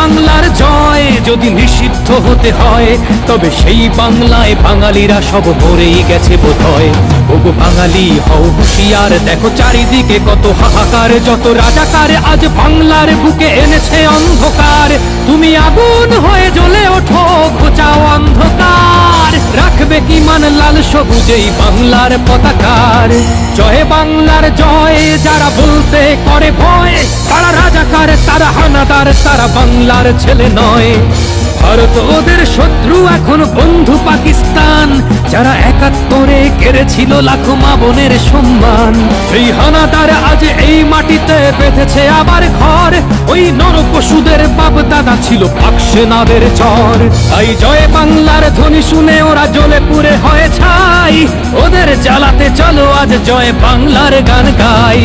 বাংলার জয় যদি নিষিদ্ধ হতে হয়, তবে সেই বাংলায় বাঙালিরা সব মরেই গেছে বোধহয়। ওগো বাঙালি, হও হুশিয়ার, দেখো চারিদিকে কত হাহাকার, যত রাজাকার আজ বাংলার বুকে এনেছে অন্ধকার। তুমি আগুন হয়ে জ্বলে ওঠো, ঘোচাও অন্ধকার। রাখবে কি মান লাল সবুজেই বাংলার পতাকার। জয় বাংলার জয়, যারা বলতে করে ভয়, তারা রাজাকার, তারা হানাদার, তারা বাংলার ছেলে নয়। ভারত ওদের শত্রু, এখন বন্ধু পাকিস্তান, যারা একাত্তরে কেড়েছিল লাখো মা বোনের সম্মান। সেই হানাদার আজ এই মাটিতে বেঁধেছে আবার ঘর, ওই নর পশুদের বাপ দাদা ছিল পাক সেনাদের চর। তাই জয় বাংলার শুনে পুরে হয় ছাই। ওদের জ্বালাতে চলো, আজ জয় বাংলার গান গাই।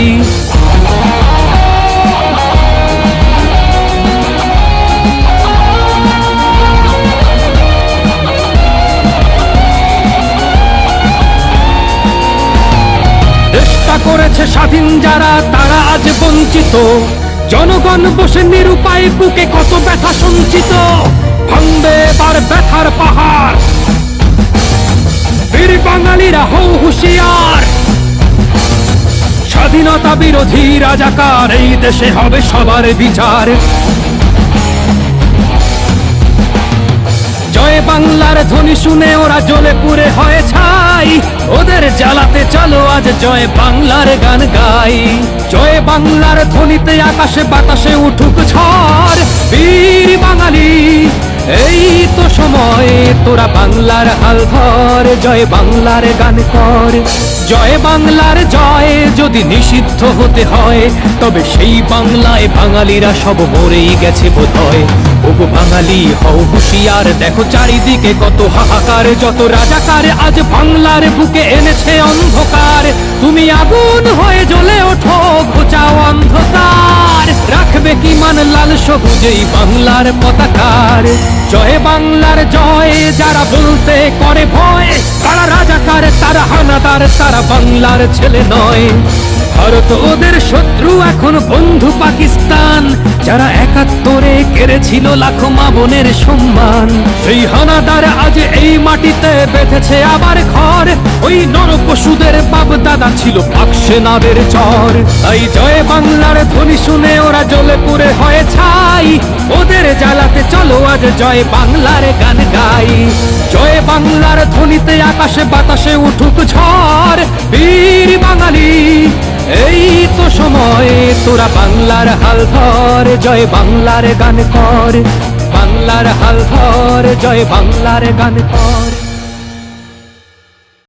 করেছে স্বাধীন যারা, তারা আজ বঞ্চিত। জনগণ বসে নিরুপায় বুকে কত ব্যথা সঞ্চিত। ভাঙবে এবার ব্যথার পাহাড়। হুঁশিয়ার। স্বাধীনতা বিরোধী রাজাকার, এই দেশে হবে সবার বিচার। জয় বাংলার ধ্বনি শুনে ওরা জ্বলে পুরে হয় ছাই। ওদের জ্বালাতে চলো, আজ জয় বাংলার গান গাই। জয় বাংলার ধ্বনিতে আকাশে বাতাসে উঠুক ঝড়। বীর বাঙালি এই তো সময় তোরা বাংলার হাল ধর, জয় বাংলার গান কর। জয় বাংলার জয় যদি নিষিদ্ধ হতে হয়, তবে সেই বাংলায় বাঙালিরা সব মরেই গেছে ওগো বাঙালি, হও হুঁশিয়ার, দেখো চারিদিকে কত হাহাকার, যত রাজাকার আজ বাংলার বুকে এনেছে অন্ধকার। তুমি আগুন হয়ে জ্বলে ওঠো, ঘোচাও অন্ধকার। রাখবে কি মান লাল সবুজেই বাংলার পতাকার? জয় বাংলার জয়, যারা বলতে করে ভয়, তারা রাজাকার, তারা হানাদার, তারা বাংলার ছেলে নয়। ভারত ওদের শত্রু এখন বন্ধু পাকিস্তান, যারা একাত্তরে কেড়েছিল লাখো মা বোনের সম্মান। সেই হানাদার আজ এই মাটিতে বেঁধেছে আবার ঘর, ওই নর পশুদের বাপ দাদা ছিল পাক সেনাদের চর। তাই জয় বাংলার ধ্বনি শুনে ওরা জ্বলে পুরে হয়ে ছাই। ওদের জ্বালাতে চলো আজ জয় বাংলার গান গাই। জয় বাংলার ধ্বনিতে আকাশে বাতাসে উঠুক ঝড়। বীর বাঙালি, এই তো সময়, তোরা বাংলার হাল ধর, জয় বাংলার গান কর। বাংলার হাল ধর, জয় বাংলার গান কর।